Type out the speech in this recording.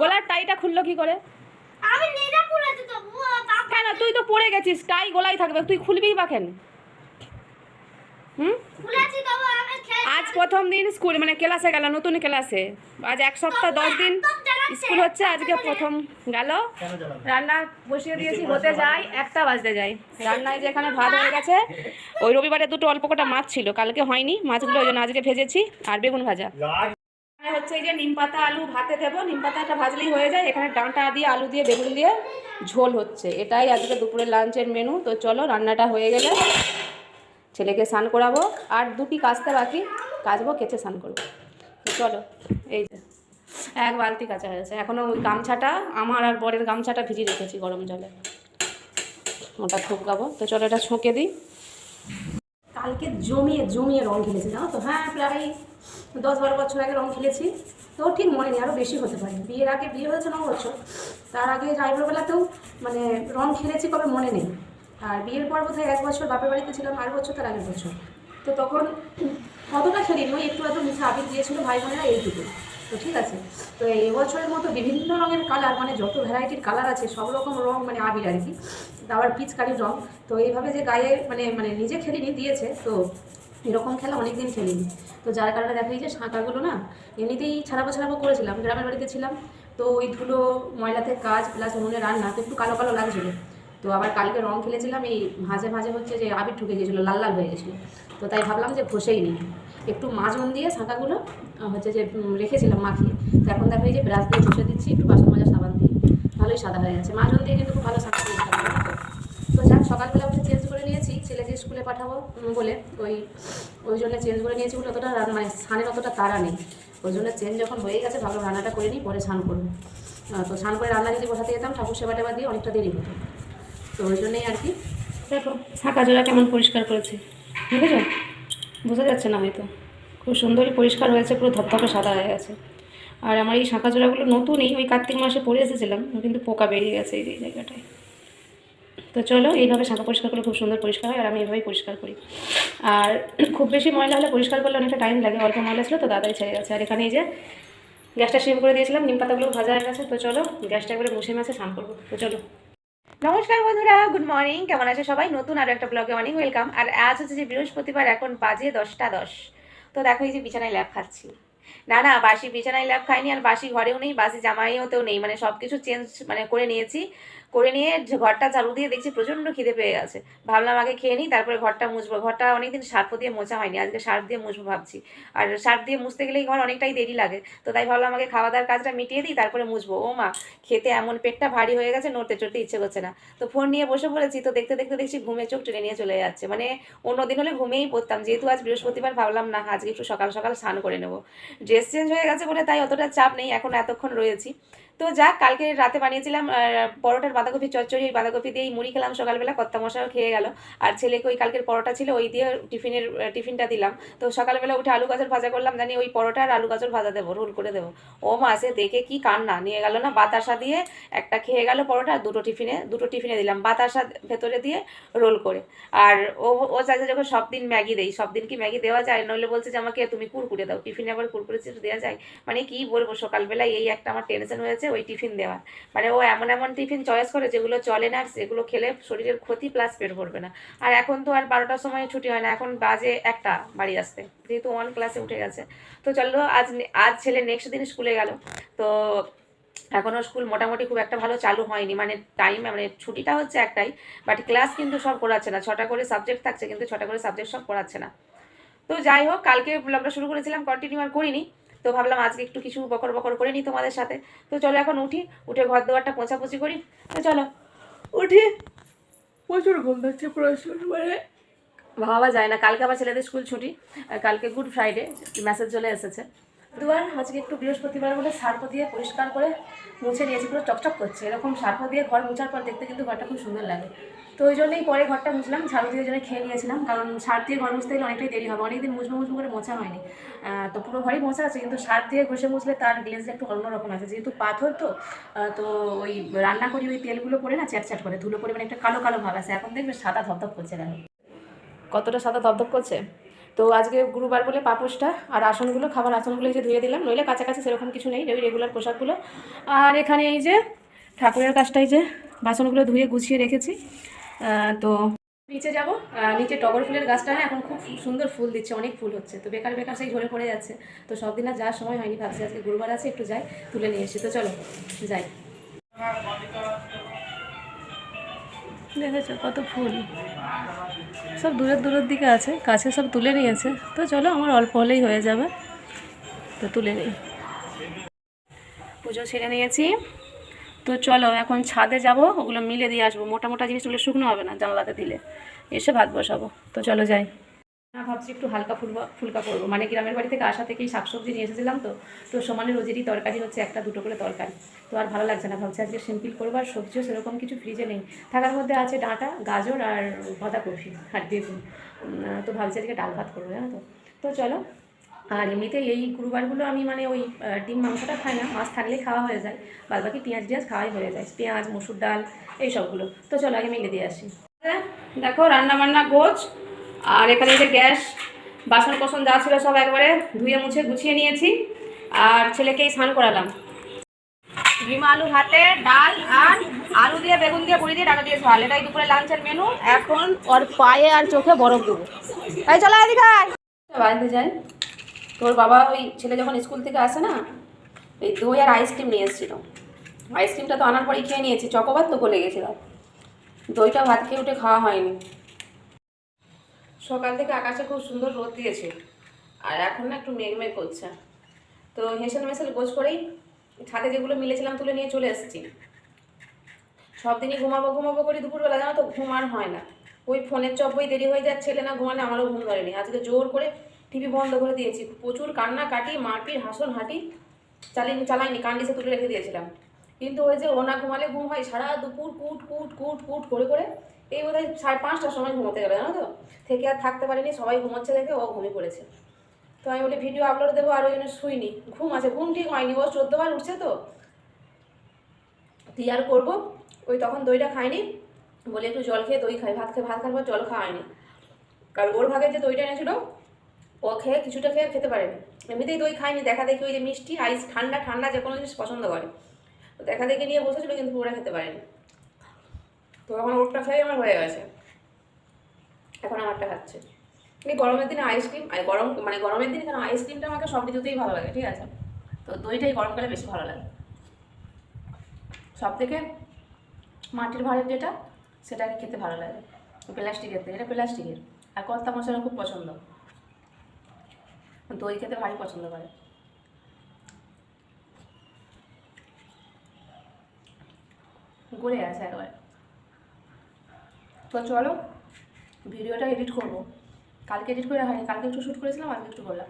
গলার টাইটা খুললো কি করে? আমি নিজে খুলেছি তো কেন? তুই তো পড়ে গেছিস টাই গলায় থাকবে তুই খুলবি বা কেন? হুম? খুলেছি তো আমি আজ প্রথম দিন স্কুল মানে ক্লাসে গেল নতুন ক্লাসে। আজ এক সপ্তাহ দশ দিন স্কুল হচ্ছে আজকে প্রথম গেল। রান্না বসিয়ে দিয়েছি হতে যায় একটা বাজতে যায় রান্নায় যে এখানে ভাত হয়ে গেছে ওই রবিবারে দুটো অল্প কটা মাছ ছিল কালকে হয়নি মাছগুলো ওই জন্য আজকে ভেজেছি আর বেগুন ভাজা। হচ্ছে এই যে নিম পাতা, আলু ভাতে দেবো। নিম পাতাটা ভাজলেই হয়ে যায়। এখানে ডাঁটা দিয়ে, আলু দিয়ে, বেগুন দিয়ে ঝোল হচ্ছে। এটাই আজকে দুপুরের লাঞ্চের মেনু তো চলো, রান্নাটা হয়ে গেলে ছেলেকে স্নান করাবো। আর দুটি কাচতে বাকি। কাচবো, কেচে স্নান করব। চলো, এই যে এক বালতি কাঁচা হয়েছে এখনও ওই গামছাটা, আমার আর বরের গামছাটা ভিজিয়ে রেখেছি গরম জলে। ওটা ঠুকাবো তো চলো, এটা ছুঁকে দিই। কালকে জমিয়ে জমিয়ে রং খেলেছি, জানো তো? হ্যাঁ প্রায় দশ বারো বছর আগে রং খেলেছি। তো ঠিক মনে নেই আরও বেশি হতে পারে। বিয়ের আগে, বিয়ে হয়েছে ন বছর। তার আগে রাইবরবেলাতেও মানে রং খেলেছি কবে মনে নেই। আর বিয়ের পর বোধহয় এক বছর বাপের বাড়িতে ছিলাম, আর বছর তার আগের বছর। তো তখন কতটা খেলিনি, ওই একটু এত মিঠা আবির দিয়েছিল ভাই বোনেরা এইটুকু। তো ঠিক আছে। তো এই বছরের মতো বিভিন্ন রঙের কালার মানে যত ভ্যারাইটির কালার আছে, সব রকম রং মানে আবির আর কি। আবার পিচকারির রং। তো এইভাবে যে গায়ে মানে মানে নিজে খেলিনি, দিয়েছে। তো এরকম খেলা অনেকদিন খেলিনি। তো যার কারণে দেখা যে শাঁকাগুলো না, এমনিতেই ছাড়াবো ছাড়াবো করেছিলাম। গ্রামের বাড়িতে ছিলাম। তো ওই ধুলো, ময়লাতে কাজ প্লাস উনুনে রান্না, তো একটু কালো কালো লাগছিল। তো আবার কালকে রং খেলেছিলাম, এই ভাজে ভাজে হচ্ছে যে আবির ঢুকে গিয়েছিল, লাল লাল হয়ে গেছিল তো তাই ভাবলাম যে ঘষেই নিই। একটু মাজন দিয়ে শাঁকাগুলো আহ, হচ্ছে যে রেখেছিলাম মাখিয়ে। তো এখন দেখো এই যে ব্রাশ দিয়ে ঘষে দিচ্ছি একটু বাসন মাজা সাবান দিয়ে। ভালোই সাদা হয়ে গেছে মাজন দিয়ে কিন্তু খুব ভালো পরিষ্কার হয়। তো। যাক সকালবেলা উঠে চেঞ্জ করে নিয়েছি ছেলেকে স্কুলে পাঠাবো বলে। ওই ওই জন্য চেঞ্জ করে নিয়েছি বলে অতটা মানে স্নানের অতটা তারা নেই। ওই জন্য চেঞ্জ যখন হয়ে গেছে ভালো রান্নাটা করে নিই পরে স্নান করব। তো স্নান করে রান্না যদি বসাতে যেতাম ঠাকুর সেবা টেবা দিয়ে অনেকটা দেরি হতো। তো ওই জন্যই আর কি। দেখো শাঁকা জোড়া কেমন পরিষ্কার করেছে। বুঝেছ বোঝা যাচ্ছে না হয়তো। খুব সুন্দরই পরিষ্কার হয়েছে, পুরো ধপধপে সাদা হয়ে গেছে। আর আমার এই শাঁখা জোড়াগুলো নতুনই ওই কার্তিক মাসে পরে এসেছিলাম, কিন্তু পোকা বেরিয়ে গেছে এই জায়গাটায়। তো চলো, এইভাবে শাঁখা পরিষ্কার করলে খুব সুন্দর পরিষ্কার হয়, আর আমি এইভাবেই পরিষ্কার করি। আর খুব বেশি ময়লা হলে পরিষ্কার করলে অনেকটা টাইম লাগে, অল্প ময়লা ছিল তো দাদাই ছেড়ে গেছে। আর এখানে এই যে গ্যাসটা সিম করে দিয়েছিলাম, নিম পাতাগুলো ভাজা হয়ে গেছে, তো চলো গ্যাসটা করে মুছে মাছে স্নান করব। তো চলো। নমস্কার বন্ধুরা গুড মর্নিং কেমন আছে সবাই? নতুন আরও একটা ব্লগে অনেক ওয়েলকাম আর আজ হচ্ছে যে বৃহস্পতিবার, এখন বাজে দশটা দশ। তো দেখো এই যে বিছানায় ল্যাপ খাচ্ছি। না না, বাসি বিছানায় ল্যাপ খাইনি আর বাসি ঘরেও নেই, বাসি জামাইও জামাইওতেও নেই মানে সব কিছু চেঞ্জ মানে করে নিয়েছি। করে নিয়ে ঘরটা ঝাড়ু দিয়ে দেখছি প্রচণ্ড খিদে পেয়ে গেছে। ভাবলাম আগে খেয়ে নিই, তারপরে ঘরটা মুছবো। ঘরটা অনেকদিন সার্ফ দিয়ে মোছা হয়নি, আজকে সার্ফ দিয়ে মুছবো ভাবছি। আর সার্ফ দিয়ে মুছতে গেলেই ঘর অনেকটাই দেরি লাগে। তো তাই ভাবলাম আগে খাওয়া দাওয়ার কাজটা মিটিয়ে দিই, তারপরে মুছবো। ও মা, খেতে এমন পেটটা ভারী হয়ে গেছে, নড়তে চড়তে ইচ্ছে করছে না। তো ফোন নিয়ে বসে পড়েছি, তো দেখতে দেখতে দেখছি ঘুমে চোখ টেনে নিয়ে চলে যাচ্ছে। মানে অন্য দিন হলে ঘুমেই পড়তাম, যেহেতু আজ বৃহস্পতিবার, ভাবলাম না, আজকে একটু সকাল সকাল স্নান করে নেব। ড্রেস চেঞ্জ হয়ে গেছে বলে তাই অতটা চাপ নেই, এখন এতক্ষণ রয়েছি। তো যাক, কালকে রাতে বানিয়েছিলাম পরোটার বাঁধাকপি চচ্চড়ি বাঁধাকপি দিয়েই মুড়ি খেলাম সকালবেলা কত্তা মশাও খেয়ে গেল। আর ছেলেকে ওই কালকের পরোটা ছিল, ওই দিয়ে টিফিনের টিফিনটা দিলাম। তো সকালবেলা উঠে আলু গাজর ভাজা করলাম, জানি ওই পরোটা আর আলু গাজর ভাজা দেবো, রোল করে দেবো। ও মাসে দেখে কি কান্না, নিয়ে গেল না বাতাসা দিয়ে একটা খেয়ে গেল পরোটা আর দুটো টিফিনে দুটো টিফিনে দিলাম, বাতাসা ভেতরে দিয়ে রোল করে। আর ও ও চাইছে যখন সব দিন ম্যাগি দেই সব দিন কি ম্যাগি দেওয়া যায়? নইলে বলছে যে আমাকে তুমি কুরকুরে দাও, টিফিনে আবার কুরকুরে চিপস দেওয়া যায়? মানে কি বলব সকালবেলা এই একটা আমার টেনশন হয়েছে। ওই টিফিন দেওয়া মানে ও এমন এমন টিফিন চয়েস করে যেগুলো চলে না, সেগুলো খেলে শরীরের ক্ষতি প্লাস পেট ভরবে না। আর এখন তো আর বারোটার সময় ছুটি হয় না, এখন বাজে একটা বাড়ি আসতে। যেহেতু ওয়ান ক্লাসে উঠে গেছে। তো চলো, আজ আজ ছেলে নেক্সট দিন স্কুলে গেল। তো এখনও স্কুল মোটামুটি খুব একটা ভালো চালু হয়নি। মানে টাইম মানে ছুটিটা হচ্ছে একটাই বাট ক্লাস কিন্তু সব করাচ্ছে না। ছটা করে সাবজেক্ট থাকছে, কিন্তু ছটা করে সাবজেক্ট সব করাচ্ছে না। তো যাই হোক, কালকে ব্লগটা শুরু করেছিলাম কন্টিনিউ আর করিনি। তো ভাবলাম আজকে একটু কিছু বকর বকর করে নিই তোমাদের সাথে। তো চলো এখন উঠি উঠে ঘর দুয়ারটা পোছাপুছি করি। তো চলো উঠি। প্রচুর ঘুম পাচ্ছে প্রচুর মানে ভাবা যায় না কালকে আবার ছেলেদের স্কুল ছুটি আর কালকে গুড ফ্রাইডে মেসেজ চলে এসেছে। দুয়ার আজকে একটু বৃহস্পতিবার বলে সার্ফ দিয়ে পরিষ্কার করে মুছে নিয়েছি পুরো চকচক করছে। এরকম সার্ফ দিয়ে ঘর মোছার পর দেখতে কিন্তু ঘরটা খুব সুন্দর লাগে। তো ওই জন্যই পরে ঘরটা মুছলাম, ঝাড়ু দিয়ে জন্য খেয়ে নিয়েছিলাম, কারণ সার দিয়ে ঘর মুছতে গেলে অনেকটাই দেরি হবে, অনেকদিন মুছবো মুছবো করে মোছা হয়নি। তো পুরো ঘরই মোছা আছে, কিন্তু সার দিয়ে ঘষে মুছলে তার গ্লেজটা একটু অন্যরকম আছে, যেহেতু পাথর তো তো ওই রান্না করি ওই তেলগুলো পরে না চ্যাট চ্যাট করে, ধুলো পরিমাণে একটা কালো কালো ভাব আছে, এখন দেখবে সাদা ধপধপ করছে দেখো। কতটা সাদা ধপধপ করছে? তো আজকে গুরুবার বলে পাপোশটা আর আসনগুলো, খাবার আসনগুলো এই যে ধুয়ে দিলাম, নইলে কাছাকাছি সেরকম কিছু নেই, ওই রেগুলার পোশাকগুলো। আর এখানে এই যে ঠাকুরের কাজটাই যে বাসনগুলো ধুয়ে গুছিয়ে রেখেছি। তো নিচে যাব। নিচে টগর ফুলের গাছটা না এখন খুব সুন্দর ফুল দিচ্ছে, অনেক ফুল হচ্ছে। তো বেকার বেকার সেই ঝরে পড়ে যাচ্ছে। তো সব দিন আর যাওয়ার সময় হয়নি, ভাবছি আজকে গুরুবার আছে, একটু যাই, তুলে নিয়ে এসে। তো চলো, যাই। দেখেছ কত ফুল? সব দূরের দূরের দিকে আছে, কাছে সব তুলে নিয়েছে। তো চলো, আমার অল্প হলেই হয়ে যাবে। তো তুলে নিই। পুজো ছেড়ে নিয়েছি। তো চলো, এখন ছাদে যাব, ওগুলো মিলে দিয়ে আসব। মোটা মোটা জিনিসগুলো শুকনো হবে না জানলাতে দিলে। এসে ভাত বসাবো। তো চলো যাই। না, ভাবছি একটু হালকা ফুলবা, ফুলকা করব। মানে গ্রামের বাড়ি থেকে আসা থেকেই শাকসবজি নিয়ে এসেছিলাম তো। তো সমানে রোজেরই তরকারি হচ্ছে একটা, দুটো করে তরকারি। তো আর ভালো লাগছে না। ভাবছি আজকে সিম্পল করব আর সবজিও সেরকম কিছু ফ্রিজে নেই। থাকার মধ্যে আছে ডাঁটা, গাজর আর বাঁধাকপি, আর বেগুন। তো ভাবছি আজকে ডাল ভাত করব, জানো তো। তো চলো আর এমনিতে এই গুরুবারগুলো আমি মানে ওই ডিম মাংসটা খাই না, মাছ থাকলেই খাওয়া হয়ে যায়। বাদ বাকি পেঁয়াজ টিয়াজ খাওয়াই হয়ে যায়। পেঁয়াজ, মসুর ডাল, এই সবগুলো। তো চলো আগে মিলে দিয়ে আসি। দেখো রান্না বান্না গোছ। আর এখানে যে গ্যাস, বাসন কোসন যা ছিল সব একবারে ধুয়ে মুছে গুছিয়ে নিয়েছি। আর ছেলেকেই স্নান করালাম। ডিম, আলু হাতে ডাল আর আলু দিয়ে, বেগুন দিয়ে বড়ি দিয়ে, ডাটা দিয়ে ঝাল। এটাই দুপুরে লাঞ্চের মেনু এখন ওর পায়ে আর চোখে বরফ দেবো। তাই চলো এদিকে। বাড়িতে যাই। তোর বাবা ওই ছেলে যখন স্কুল থেকে আসে না এই দই আর আইসক্রিম নিয়ে এসেছিল। আইসক্রিমটা তো আনার পরেই খেয়ে নিয়েছি, চকোবার তো গলে গেছিল। দইটা ভাত খেয়ে উঠে খাওয়া হয়নি। সকাল থেকে আকাশে খুব সুন্দর রোদ দিয়েছে, আর এখন না একটু মেঘমেঘ করছে। তো হেসেল মেসেল গোছ করেই ছাদে যেগুলো মিলেছিলাম তুলে নিয়ে চলে এসেছি। সব দিনই ঘুমাবো ঘুমাবো করি দুপুরবেলা, জানো তো ঘুম আর হয় না। ওই ফোনের চব্বই দেরি হয়ে যাচ্ছে, ছেলে না ঘুমালে আমারও ঘুম ধরেনি আজকে জোর করে টিভি বন্ধ করে দিয়েছি। প্রচুর কান্না কাটি মারপিট হাসন হাঁটি চালিয়ে চালাইনি কান্ডিসে তুলে রেখে দিয়েছিলাম। কিন্তু ওই যে ওনা ঘুমালে ঘুম হয়, সারা দুপুর কুট কুট কুট কুট করে করে এই বোধহয় সাড়ে পাঁচটার সময় ঘুমোতে গেলো, জানো তো? থেকে আর থাকতে পারিনি, সবাই ঘুমোচ্ছে দেখে, ও ঘুমিয়ে পড়েছে। তো আমি বলি, ভিডিও আপলোড দেবো, আর ওই জন্য শুইনি। ঘুম আছে, ঘুম ঠিক হয়নি, ও চোদ্দবার উঠছে তো। তুই আর করব? ওই তখন দইটা খাইনি। বলে একটু জল খেয়ে দই খাই। ভাত খেয়ে ভাত খাওয়ার পর জল খাওয়া হয়নি। কারণ ওর ভাগে যে দইটা এনেছিল ও খেয়ে কিছুটা খেয়ে খেতে পারেনি। এমনিতেই দই খায়নি, দেখা দেখি ওই যে মিষ্টি আইস ঠান্ডা ঠান্ডা যে কোনো জিনিস পছন্দ করে। তো দেখা দেখি নিয়ে বসেছিল, কিন্তু পুরোটা খেতে পারেনি। তো এখন ওরটা খেয়ে আমার হয়ে গেছে। এখন আমারটা খাচ্ছে। এই গরমের দিনে আইসক্রিম গরম মানে গরমের দিনে কেন আইসক্রিমটা আমাকে সব ঋতুতেই ভালো লাগে, ঠিক আছে? তো দইটাই গরমকালে বেশি ভালো লাগে। সব থেকে মাটির ভাঁড়ের যেটা সেটাকে খেতে ভালো লাগে। প্লাস্টিকের থেকে, এটা প্লাস্টিকের। আর কর্তা মশলা খুব পছন্দ। দই খেতে ভারী পছন্দ করে। গড়ে আছে একবার। তো চলো, ভিডিওটা এডিট করব। কালকে এডিট করে হয়নি, কালকে একটু শ্যুট করেছিলাম, আজকে একটু করলাম।